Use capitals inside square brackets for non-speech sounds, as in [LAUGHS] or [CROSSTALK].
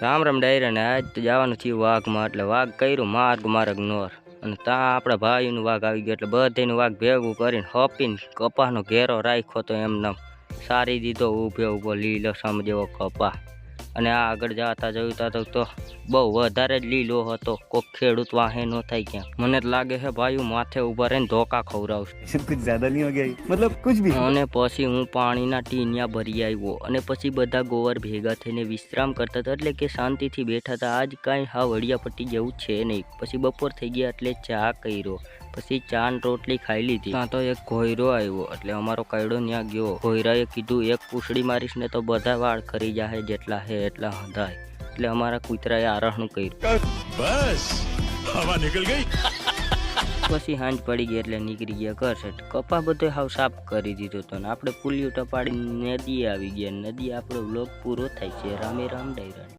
રામ રામ ડાયરા ને આજ તો જવાનું થયું વાઘમાં, એટલે વાઘ કર્યું માર્ગ માર્ગ નોર. અને ત્યાં આપણા ભાઈનું વાઘ આવી ગયો, એટલે બધાનું વાઘ ભેગું કરીને હપીને કપાસનો ઘેરો રાખ્યો તો એમને સારી દીધો, ઊભો ઊભો, લીલો સમ જેવો કપા અને આ આગળ જતા જોયું તો બહુ વધારે જ લીલો હતો. કોઈ ખેડૂત વાહે ન થઈ ગયા મને લાગે છે ભાઈ હું માથે ઊભા રહીને ધોકા ખવડાવશું મતલબ [LAUGHS] અને પછી હું પાણીના ટીનિયા ભરી આવ્યો અને પછી બધા ગોવર ભેગા થઈને વિશ્રામ કરતા હતા એટલે કે શાંતિથી બેઠા હતા. આજ કાંઈ હા વડિયાપટ્ટી જેવું છે નહીં. પછી બપોર થઈ ગયા એટલે ચા કર્યો. પછી ચાન રોટલી ખાઈ લીધી. ત્યાં તો એક ઘોયરો આવ્યો એટલે અમારો કાયડો ત્યાં ગયો. ઘોયરાએ કીધું એક પૂછડી મારીશ ને તો બધા વાળ કરી જાહે જેટલા હે એટલા હંધાય. એટલે અમારા કુતરાએ આરહણું કર્યું. પછી હાંજ પડી ગઈ એટલે નીકળી ગયા ઘર કપા બધો હાવ સાફ કરી દીધો હતો ને આપણે પુલિયું ટપાડી નદી આવી ગયા. નદી આપણો બ્લોક પૂરો થાય છે. રામે રામ ડાયરા